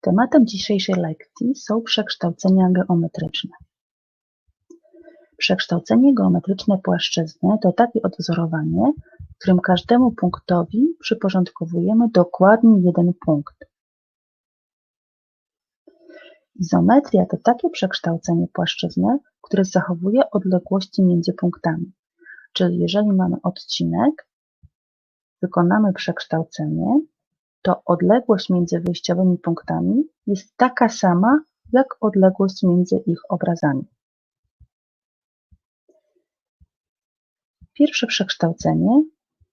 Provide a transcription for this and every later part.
Tematem dzisiejszej lekcji są przekształcenia geometryczne. Przekształcenie geometryczne płaszczyzny to takie odwzorowanie, w którym każdemu punktowi przyporządkowujemy dokładnie jeden punkt. Izometria to takie przekształcenie płaszczyzny, które zachowuje odległości między punktami. Czyli jeżeli mamy odcinek, wykonamy przekształcenie, to odległość między wyjściowymi punktami jest taka sama, jak odległość między ich obrazami. Pierwsze przekształcenie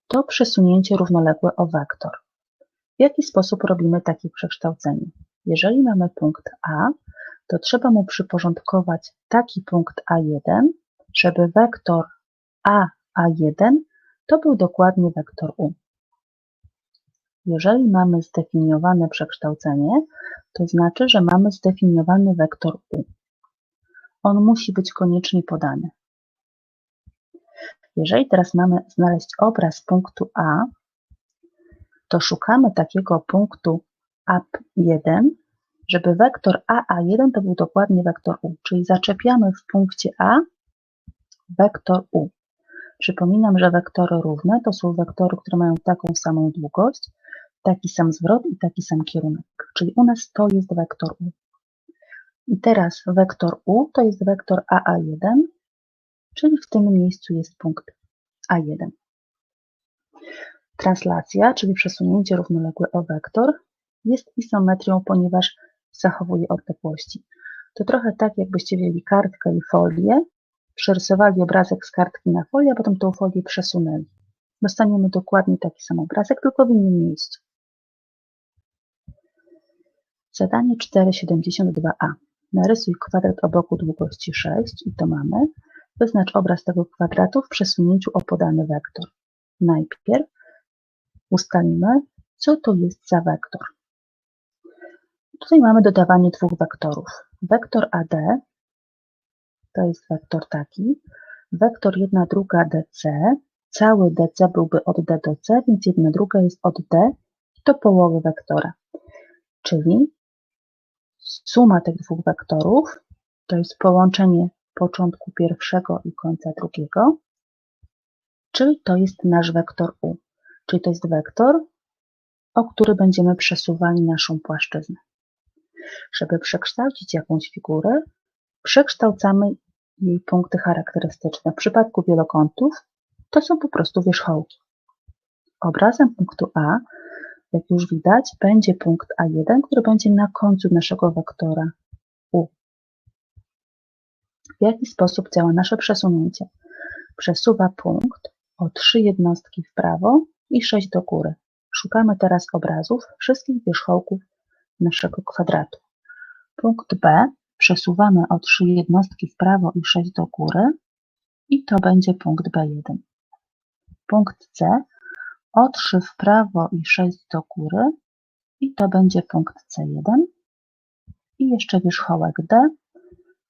to przesunięcie równoległe o wektor. W jaki sposób robimy takie przekształcenie? Jeżeli mamy punkt A, to trzeba mu przyporządkować taki punkt A1, żeby wektor A, A1 to był dokładnie wektor U. Jeżeli mamy zdefiniowane przekształcenie, to znaczy, że mamy zdefiniowany wektor u. On musi być koniecznie podany. Jeżeli teraz mamy znaleźć obraz punktu A, to szukamy takiego punktu AP1, żeby wektor AA1 to był dokładnie wektor U, czyli zaczepiamy w punkcie A wektor U. Przypominam, że wektory równe to są wektory, które mają taką samą długość, taki sam zwrot i taki sam kierunek. Czyli u nas to jest wektor u. I teraz wektor u to jest wektor AA1, czyli w tym miejscu jest punkt A1. Translacja, czyli przesunięcie równoległe o wektor, jest izometrią, ponieważ zachowuje odległości. To trochę tak, jakbyście wzięli kartkę i folię, przerysowali obrazek z kartki na folię, a potem tą folię przesunęli. Dostaniemy dokładnie taki sam obrazek, tylko w innym miejscu. Zadanie 472a. Narysuj kwadrat o boku długości 6 i to mamy. Wyznacz obraz tego kwadratu w przesunięciu o podany wektor. Najpierw ustalimy, co to jest za wektor. Tutaj mamy dodawanie dwóch wektorów. Wektor AD to jest wektor taki, wektor 1 druga DC, cały DC byłby od D do C, więc 1 druga jest od D do połowy wektora. Czyli Suma tych dwóch wektorów to jest połączenie początku pierwszego i końca drugiego, czyli to jest nasz wektor u, czyli to jest wektor, o który będziemy przesuwali naszą płaszczyznę. Żeby przekształcić jakąś figurę, przekształcamy jej punkty charakterystyczne. W przypadku wielokątów to są po prostu wierzchołki. Obrazem punktu A jak już widać, będzie punkt A1, który będzie na końcu naszego wektora U. W jaki sposób działa nasze przesunięcie? Przesuwa punkt o 3 jednostki w prawo i 6 do góry. Szukamy teraz obrazów wszystkich wierzchołków naszego kwadratu. Punkt B przesuwamy o 3 jednostki w prawo i 6 do góry i to będzie punkt B1. Punkt C o 3 w prawo i 6 do góry i to będzie punkt C1 i jeszcze wierzchołek D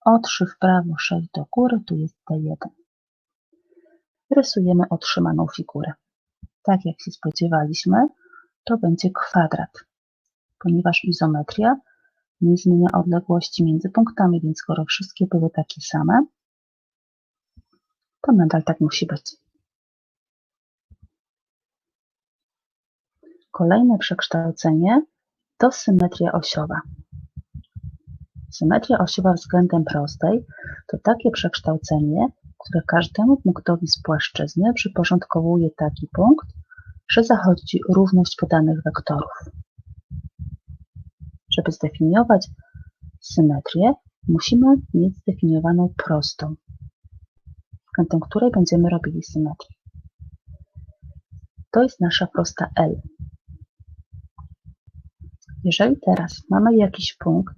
o 3 w prawo, 6 do góry, tu jest D1. Rysujemy otrzymaną figurę. Tak jak się spodziewaliśmy, to będzie kwadrat, ponieważ izometria nie zmienia odległości między punktami, więc skoro wszystkie były takie same, to nadal tak musi być. Kolejne przekształcenie to symetria osiowa. Symetria osiowa względem prostej to takie przekształcenie, które każdemu punktowi z płaszczyzny przyporządkowuje taki punkt, że zachodzi równość podanych wektorów. Żeby zdefiniować symetrię, musimy mieć zdefiniowaną prostą, względem której będziemy robili symetrię. To jest nasza prosta L. Jeżeli teraz mamy jakiś punkt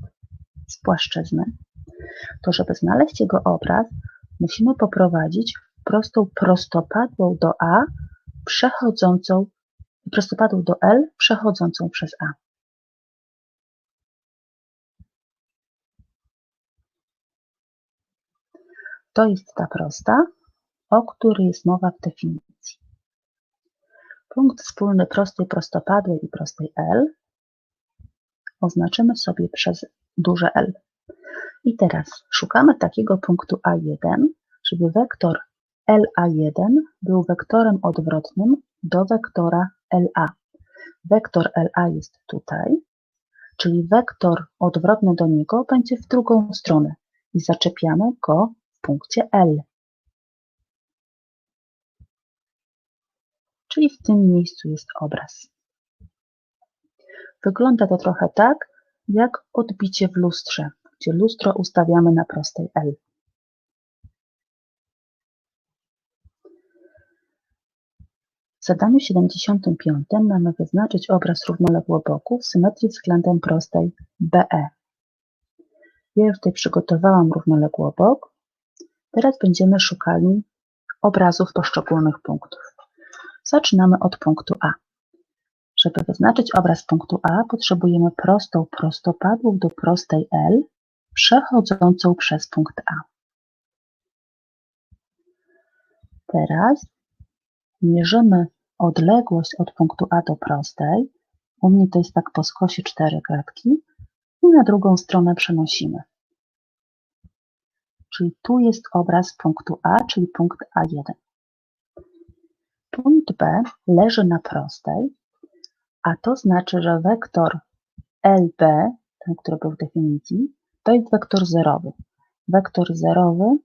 z płaszczyzny, to żeby znaleźć jego obraz, musimy poprowadzić prostą prostopadłą do A, przechodzącą, prostopadłą do L, przechodzącą przez A. To jest ta prosta, o której jest mowa w definicji. Punkt wspólny prostej prostopadłej i prostej L oznaczymy sobie przez duże L. I teraz szukamy takiego punktu A1, żeby wektor LA1 był wektorem odwrotnym do wektora LA. Wektor LA jest tutaj, czyli wektor odwrotny do niego będzie w drugą stronę i zaczepiamy go w punkcie L. Czyli w tym miejscu jest obraz. Wygląda to trochę tak, jak odbicie w lustrze, gdzie lustro ustawiamy na prostej L. W zadaniu 75 mamy wyznaczyć obraz równoległoboku w symetrii względem prostej BE. Ja już tutaj przygotowałam równoległobok. Teraz będziemy szukali obrazów poszczególnych punktów. Zaczynamy od punktu A. Żeby wyznaczyć obraz punktu A, potrzebujemy prostą prostopadłą do prostej L, przechodzącą przez punkt A. Teraz mierzymy odległość od punktu A do prostej. U mnie to jest tak po skosie 4 kratki i na drugą stronę przenosimy. Czyli tu jest obraz punktu A, czyli punkt A1. Punkt B leży na prostej, a to znaczy, że wektor LB, ten, który był w definicji, to jest wektor zerowy. Wektor zerowy,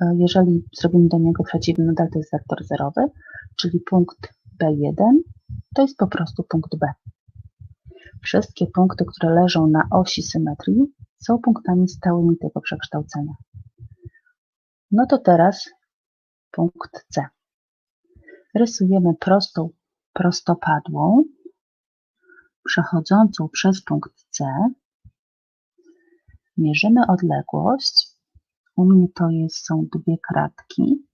e, jeżeli zrobimy do niego przeciwny nadal to jest wektor zerowy, czyli punkt B1 to jest po prostu punkt B. Wszystkie punkty, które leżą na osi symetrii są punktami stałymi tego przekształcenia. No to teraz punkt C. Rysujemy prostą prostopadłą przechodzącą przez punkt C. Mierzymy odległość. U mnie to jest, są dwie kratki,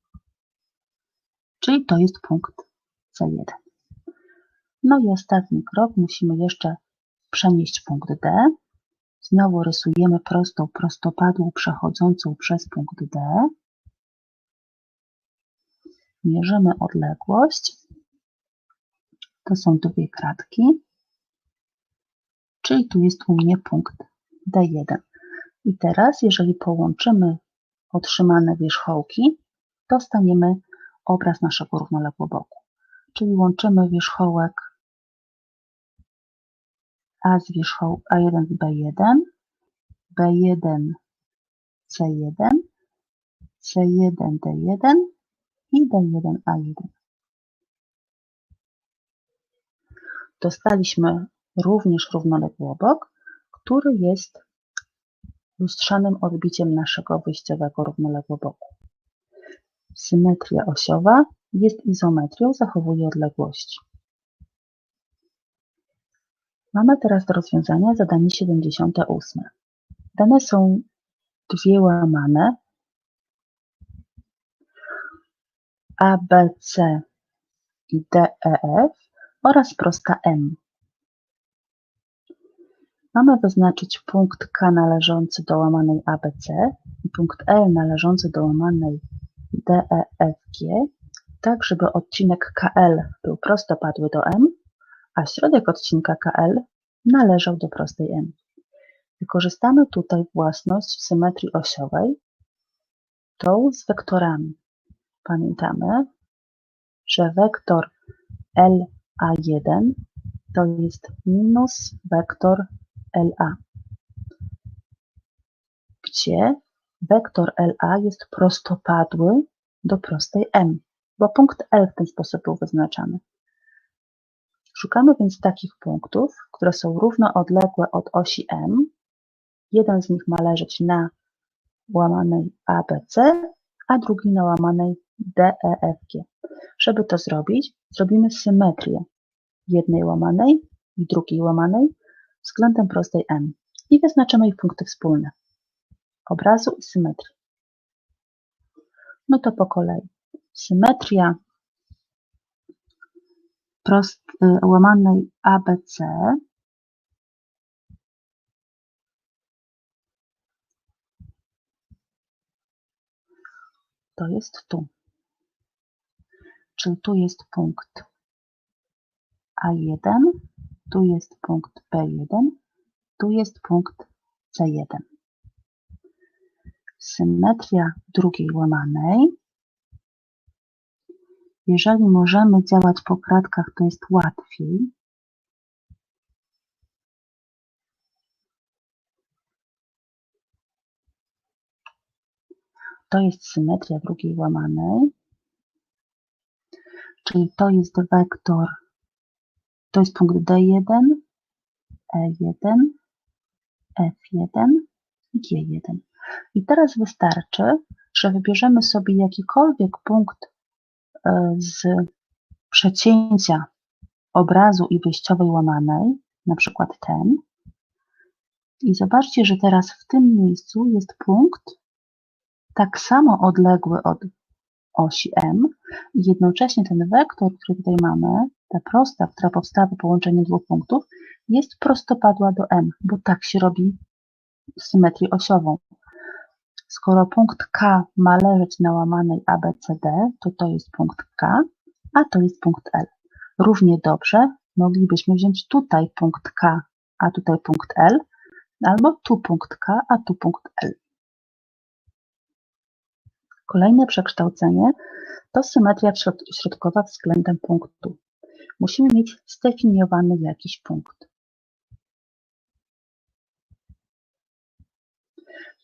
czyli to jest punkt C1. No i ostatni krok, musimy jeszcze przenieść punkt D. Znowu rysujemy prostą prostopadłą przechodzącą przez punkt D. Mierzymy odległość. To są dwie kratki. Czyli tu jest u mnie punkt D1. I teraz, jeżeli połączymy otrzymane wierzchołki, dostaniemy obraz naszego równoległoboku. Czyli łączymy wierzchołek A z wierzchołkiem A1 z B1, B1 C1, C1 D1 i D1 A1. Dostaliśmy również równoległobok, który jest lustrzanym odbiciem naszego wyjściowego równoległoboku. Symetria osiowa jest izometrią, zachowuje odległości. Mamy teraz do rozwiązania zadanie 78. Dane są dwie łamane A, B, C i D, E, F oraz prosta M. Mamy wyznaczyć punkt K należący do łamanej ABC i punkt L należący do łamanej DEFG, tak żeby odcinek KL był prostopadły do M, a środek odcinka KL należał do prostej M. Wykorzystamy tutaj własność w symetrii osiowej, tą z wektorami. Pamiętamy, że wektor LA1 to jest minus wektor LA, gdzie wektor LA jest prostopadły do prostej M, bo punkt L w ten sposób był wyznaczany. Szukamy więc takich punktów, które są równoodległe od osi M. Jeden z nich ma leżeć na łamanej ABC, a drugi na łamanej DEFG. Żeby to zrobić, zrobimy symetrię jednej łamanej i drugiej łamanej względem prostej M i wyznaczymy ich punkty wspólne obrazu i symetrii. No to po kolei. Symetria prost, y, łamanej ABC to jest tu. Czyli tu jest punkt A1 tu jest punkt P1, tu jest punkt C1. Symetria drugiej łamanej. Jeżeli możemy działać po kratkach, to jest łatwiej. To jest symetria drugiej łamanej. Czyli to jest wektor, to jest punkt D1, E1, F1 i G1. I teraz wystarczy, że wybierzemy sobie jakikolwiek punkt e, z przecięcia obrazu i wyjściowej łamanej, na przykład ten. I zobaczcie, że teraz w tym miejscu jest punkt tak samo odległy od osi M jednocześnie ten wektor, który tutaj mamy, ta prosta, która powstała po połączeniu dwóch punktów, jest prostopadła do M, bo tak się robi symetrię osiową. Skoro punkt K ma leżeć na łamanej ABCD, to to jest punkt K, a to jest punkt L. Równie dobrze moglibyśmy wziąć tutaj punkt K, a tutaj punkt L, albo tu punkt K, a tu punkt L. Kolejne przekształcenie to symetria środkowa względem punktu. Musimy mieć zdefiniowany jakiś punkt.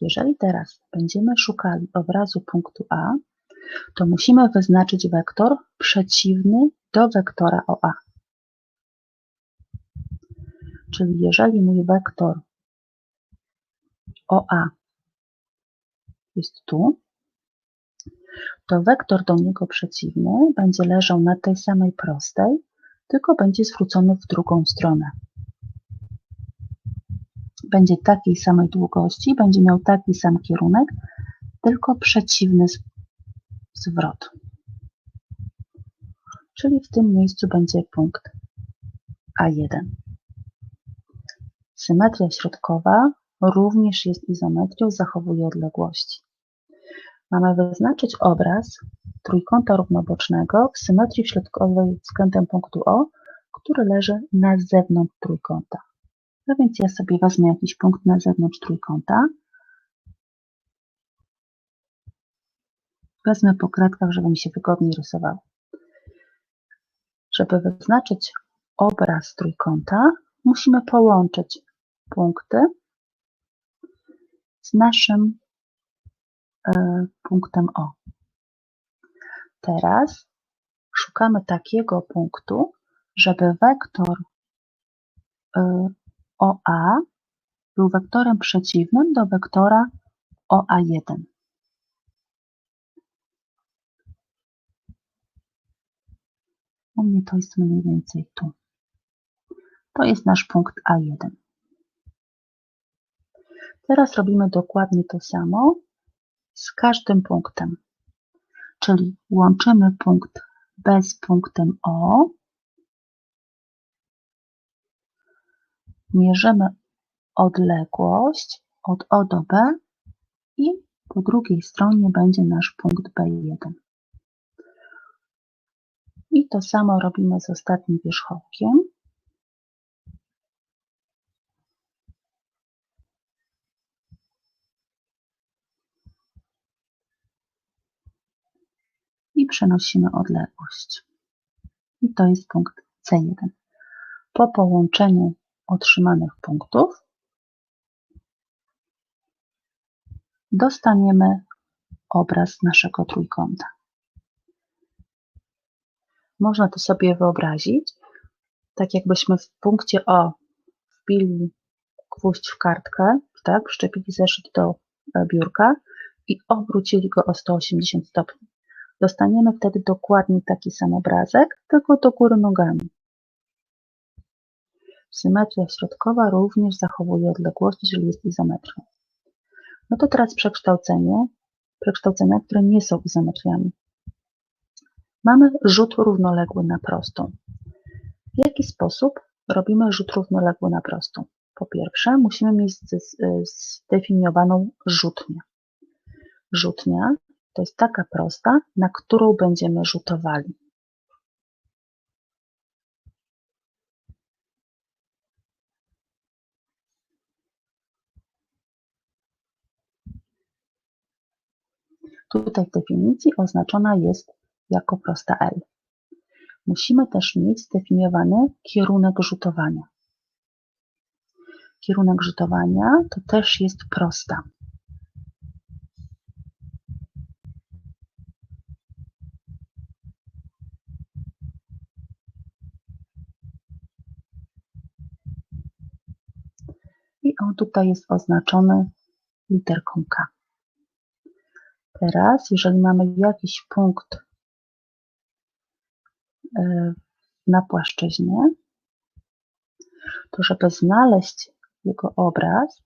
Jeżeli teraz będziemy szukali obrazu punktu A, to musimy wyznaczyć wektor przeciwny do wektora OA. Czyli jeżeli mój wektor OA jest tu, to wektor do niego przeciwny będzie leżał na tej samej prostej, tylko będzie zwrócony w drugą stronę. Będzie takiej samej długości, będzie miał taki sam kierunek, tylko przeciwny zwrot. Czyli w tym miejscu będzie punkt A1. Symetria środkowa również jest izometrią, zachowuje odległości. Mamy wyznaczyć obraz trójkąta równobocznego w symetrii środkowej względem punktu O, który leży na zewnątrz trójkąta. No więc ja sobie wezmę jakiś punkt na zewnątrz trójkąta. Wezmę po kratkach, żeby mi się wygodniej rysowało. Żeby wyznaczyć obraz trójkąta, musimy połączyć punkty z naszym punktem O. Teraz szukamy takiego punktu, żeby wektor e, OA był wektorem przeciwnym do wektora OA1. U mnie to jest mniej więcej tu. To jest nasz punkt A1. Teraz robimy dokładnie to samo, z każdym punktem. Czyli łączymy punkt B z punktem O. Mierzymy odległość od O do B i po drugiej stronie będzie nasz punkt B1. I to samo robimy z ostatnim wierzchołkiem. Przenosimy odległość. I to jest punkt C1. Po połączeniu otrzymanych punktów dostaniemy obraz naszego trójkąta. Można to sobie wyobrazić, tak jakbyśmy w punkcie O wbili gwóźdź w kartkę, tak, przyczepili zeszyt do e, biurka i obrócili go o 180 stopni. Dostaniemy wtedy dokładnie taki sam obrazek, tylko do góry nogami. Symetria środkowa również zachowuje odległości, czyli jest izometrią. No to teraz przekształcenie, przekształcenia, które nie są izometriami. Mamy rzut równoległy na prostą. W jaki sposób robimy rzut równoległy na prostą? Po pierwsze, musimy mieć zdefiniowaną rzutnię. Rzutnia to jest taka prosta, na którą będziemy rzutowali. Tutaj w definicji oznaczona jest jako prosta L. Musimy też mieć zdefiniowany kierunek rzutowania. Kierunek rzutowania to też jest prosta. Tutaj jest oznaczony literką K. Teraz, jeżeli mamy jakiś punkt e, na płaszczyźnie, to żeby znaleźć jego obraz,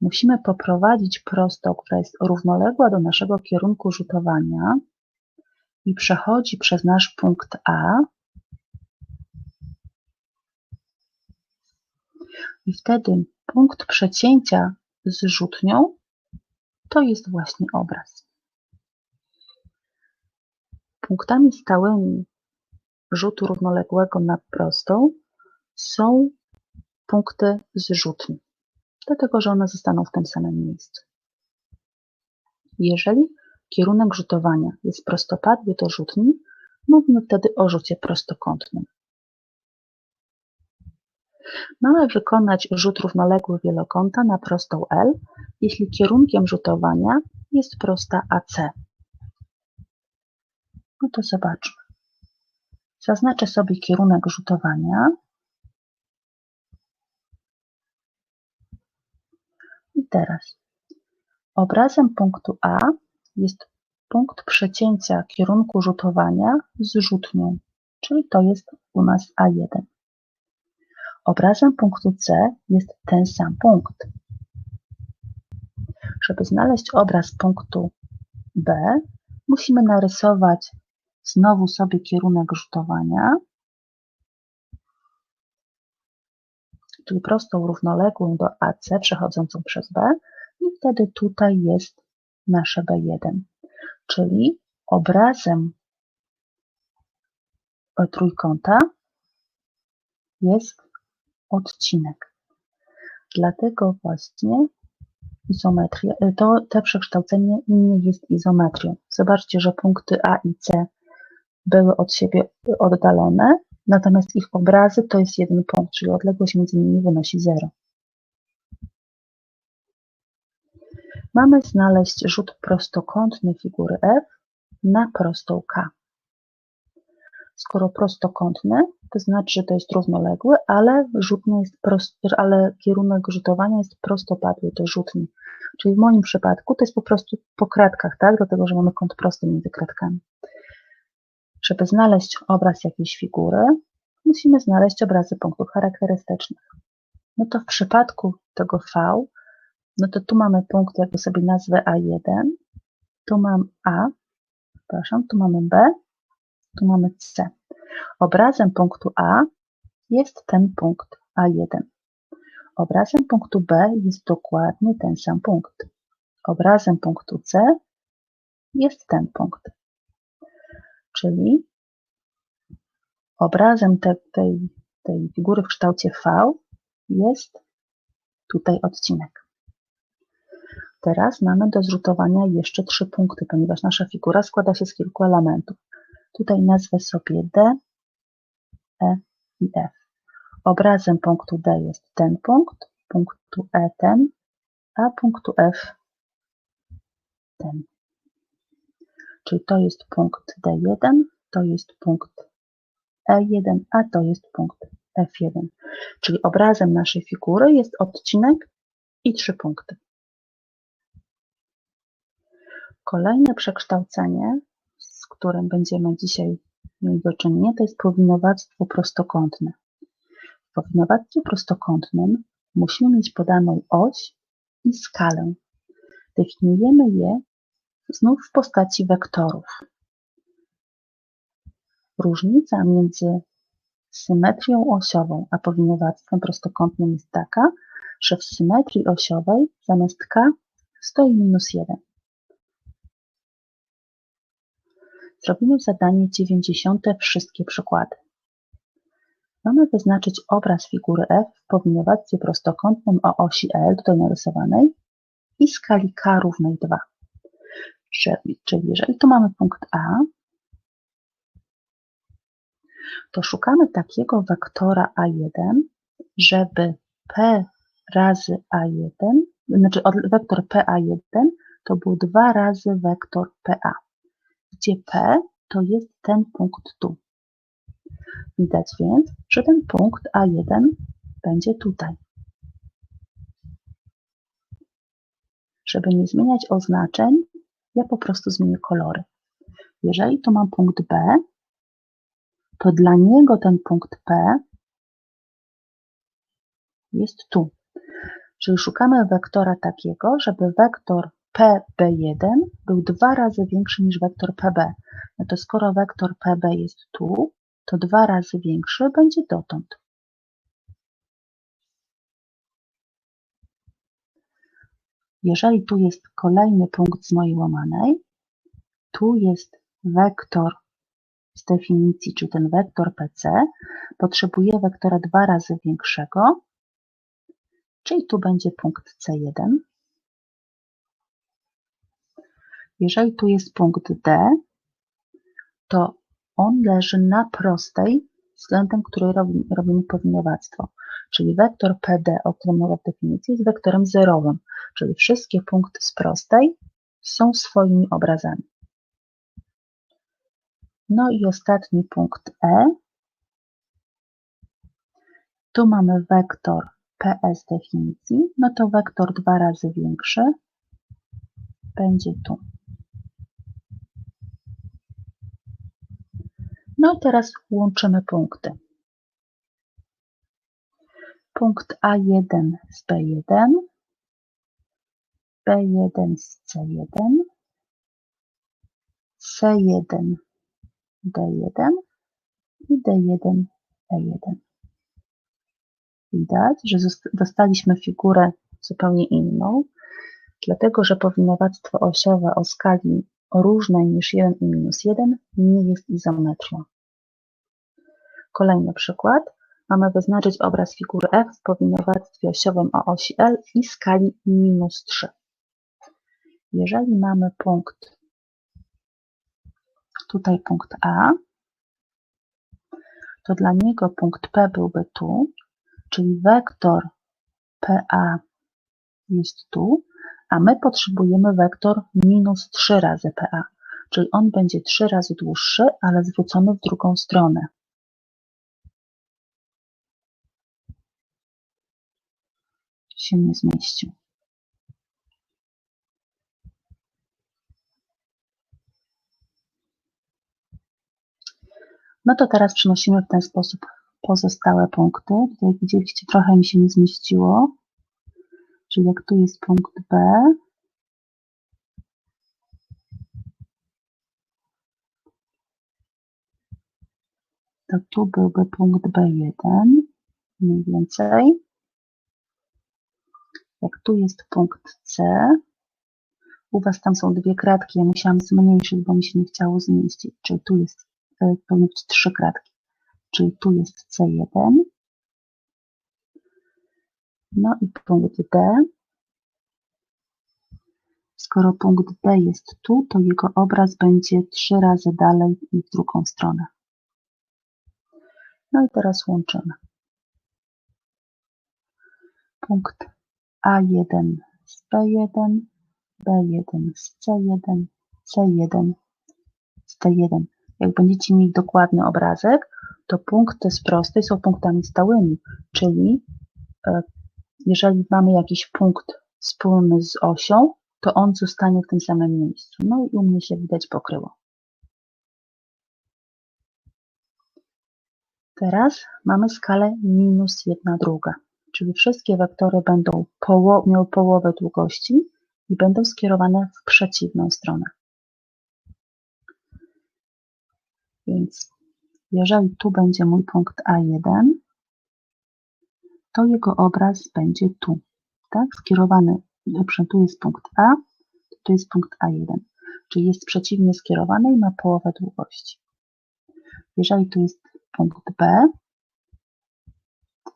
musimy poprowadzić prostą, która jest równoległa do naszego kierunku rzutowania i przechodzi przez nasz punkt A. I wtedy punkt przecięcia z rzutnią to jest właśnie obraz. Punktami stałymi rzutu równoległego na prostą są punkty zrzutni, dlatego że one zostaną w tym samym miejscu. Jeżeli kierunek rzutowania jest prostopadły do rzutni, mówimy wtedy o rzucie prostokątnym. Mamy wykonać rzut równoległy wielokąta na prostą L, jeśli kierunkiem rzutowania jest prosta AC. No to zobaczmy. Zaznaczę sobie kierunek rzutowania. I teraz obrazem punktu A jest punkt przecięcia kierunku rzutowania z rzutnią, czyli to jest u nas A1. Obrazem punktu C jest ten sam punkt. Żeby znaleźć obraz punktu B, musimy narysować znowu sobie kierunek rzutowania, czyli prostą równoległą do AC przechodzącą przez B. I wtedy tutaj jest nasze B1, czyli obrazem trójkąta jest odcinek. Dlatego właśnie izometria, to, to przekształcenie nie jest izometrią. Zobaczcie, że punkty A i C były od siebie oddalone, natomiast ich obrazy to jest jeden punkt, czyli odległość między nimi wynosi 0. Mamy znaleźć rzut prostokątny figury F na prostą K. Skoro prostokątny, to znaczy, że to jest równoległy, ale rzutny jest prost, ale kierunek rzutowania jest prostopadły do rzutni. Czyli w moim przypadku to jest po prostu po kratkach, tak? Dlatego, że mamy kąt prosty między kratkami. Żeby znaleźć obraz jakiejś figury, musimy znaleźć obrazy punktów charakterystycznych. No to w przypadku tego V, no to tu mamy punkt, jakby sobie nazwę A1, tu mam A, przepraszam, tu mamy B, tu mamy C. Obrazem punktu A jest ten punkt A1. Obrazem punktu B jest dokładnie ten sam punkt. Obrazem punktu C jest ten punkt. Czyli obrazem te, tej, tej figury w kształcie V jest tutaj odcinek. Teraz mamy do zrzutowania jeszcze trzy punkty, ponieważ nasza figura składa się z kilku elementów. Tutaj nazwę sobie D, E i F. Obrazem punktu D jest ten punkt, punktu E ten, a punktu F ten. Czyli to jest punkt D1, to jest punkt E1, a to jest punkt F1. Czyli obrazem naszej figury jest odcinek i trzy punkty. Kolejne przekształcenie, którym będziemy dzisiaj mieli do czynienia, to jest powinowactwo prostokątne. W powinowactwie prostokątnym musimy mieć podaną oś i skalę. Definiujemy je znów w postaci wektorów. Różnica między symetrią osiową a powinowactwem prostokątnym jest taka, że w symetrii osiowej zamiast k stoi minus 1. Zrobimy zadanie 90. Wszystkie przykłady. Mamy wyznaczyć obraz figury F w powinowactwie prostokątnym o osi L, tutaj narysowanej, i skali k równej 2. Czyli, jeżeli tu mamy punkt A, to szukamy takiego wektora A1, żeby P razy A1, znaczy wektor PA1 to był dwa razy wektor PA, gdzie P to jest ten punkt tu. Widać więc, że ten punkt A1 będzie tutaj. Żeby nie zmieniać oznaczeń, ja po prostu zmienię kolory. Jeżeli tu mam punkt B, to dla niego ten punkt P jest tu. Czyli szukamy wektora takiego, żeby wektor PB1 był dwa razy większy niż wektor PB. No to skoro wektor PB jest tu, to dwa razy większy będzie dotąd. Jeżeli tu jest kolejny punkt z mojej łamanej, tu jest wektor z definicji, czy ten wektor PC, potrzebuje wektora dwa razy większego, czyli tu będzie punkt C1. Jeżeli tu jest punkt D, to on leży na prostej względem której robimy powinowactwo. Czyli wektor PD, o którym mowa w definicji, jest wektorem zerowym, czyli wszystkie punkty z prostej są swoimi obrazami. No i ostatni punkt E. Tu mamy wektor PS definicji, no to wektor dwa razy większy będzie tu. No i teraz łączymy punkty. Punkt A1 z B1, B1 z C1, C1 D1 i D1 E1. Widać, że dostaliśmy figurę zupełnie inną, dlatego że powinowactwo osiowe o skali różnej niż 1 i minus 1 nie jest izometrią. Kolejny przykład. Mamy wyznaczyć obraz figury F w powinowactwie osiowym o osi L i skali minus 3. Jeżeli mamy punkt, tutaj punkt A, to dla niego punkt P byłby tu, czyli wektor PA jest tu, a my potrzebujemy wektor minus 3 razy PA, czyli on będzie 3 razy dłuższy, ale zwrócony w drugą stronę. się nie zmieścił. No to teraz przenosimy w ten sposób pozostałe punkty. Tutaj widzieliście, trochę mi się nie zmieściło. Czyli jak tu jest punkt B, to tu byłby punkt B1, mniej więcej. Jak tu jest punkt C, u Was tam są dwie kratki, ja musiałam zmniejszyć, bo mi się nie chciało zmieścić. Czyli tu jest, e, powinny być trzy kratki. Czyli tu jest C1. No i punkt D. Skoro punkt D jest tu, to jego obraz będzie trzy razy dalej i w drugą stronę. No i teraz łączymy. Punkt A1 z B1, B1 z C1, C1 z D1. Jak będziecie mieli dokładny obrazek, to punkty z prostej są punktami stałymi, czyli e, jeżeli mamy jakiś punkt wspólny z osią, to on zostanie w tym samym miejscu. No i u mnie się widać pokryło. Teraz mamy skalę minus 1 druga, czyli wszystkie wektory będą poło miały połowę długości i będą skierowane w przeciwną stronę. Więc jeżeli tu będzie mój punkt A1, to jego obraz będzie tu, tak? Skierowany, tu jest punkt A, tu jest punkt A1, czyli jest przeciwnie skierowany i ma połowę długości. Jeżeli tu jest punkt B,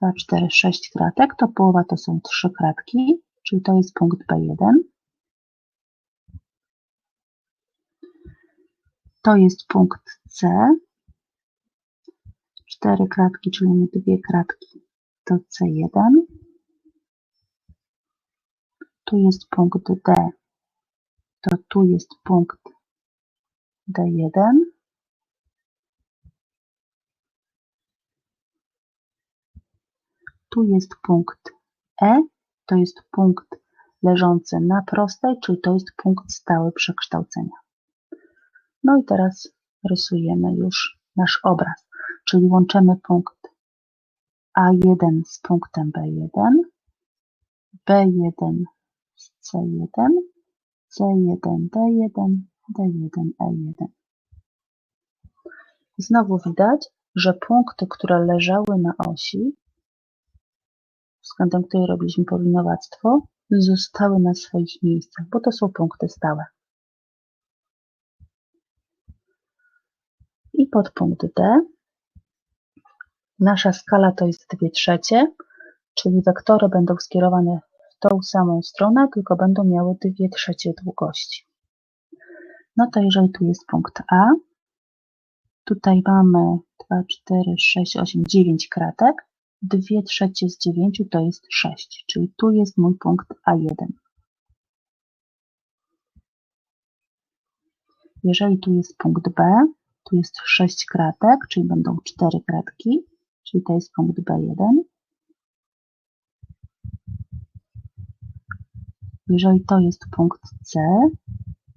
2, 4, 6 kratek, to połowa to są 3 kratki, czyli to jest punkt B1. to jest punkt C. Cztery kratki, czyli mamy dwie kratki, to C1. Tu jest punkt D, to tu jest punkt D1. Tu jest punkt E, to jest punkt leżący na prostej, czyli to jest punkt stały przekształcenia. No i teraz rysujemy już nasz obraz, czyli łączymy punkt A1 z punktem B1, B1 z C1, C1, D1, D1, E1. Znowu widać, że punkty, które leżały na osi, względem której robiliśmy powinowactwo, zostały na swoich miejscach, bo to są punkty stałe. I podpunkt D. Nasza skala to jest 2 trzecie, czyli wektory będą skierowane w tą samą stronę, tylko będą miały 2 trzecie długości. No to jeżeli tu jest punkt A, tutaj mamy 2, 4, 6, 8, 9 kratek, 2 trzecie z 9 to jest 6, czyli tu jest mój punkt A1. Jeżeli tu jest punkt B, tu jest 6 kratek, czyli będą 4 kratki, czyli to jest punkt B1. Jeżeli to jest punkt C,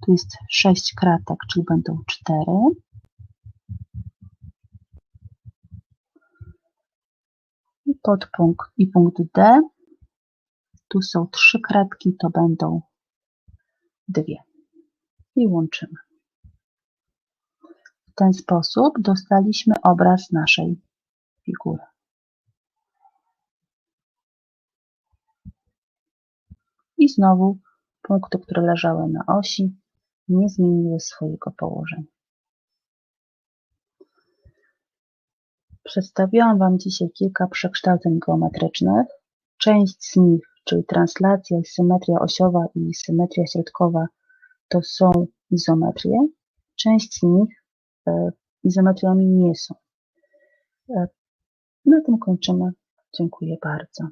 tu jest 6 kratek, czyli będą 4. I podpunkt i punkt D, tu są 3 kratki, to będą 2. I łączymy ten sposób dostaliśmy obraz naszej figury. I znowu punkty, które leżały na osi, nie zmieniły swojego położenia. Przedstawiłam Wam dzisiaj kilka przekształceń geometrycznych. Część z nich, czyli translacja, symetria osiowa i symetria środkowa, to są izometrie. Część z nich E, izometriami nie są. Na tym kończymy. Dziękuję bardzo.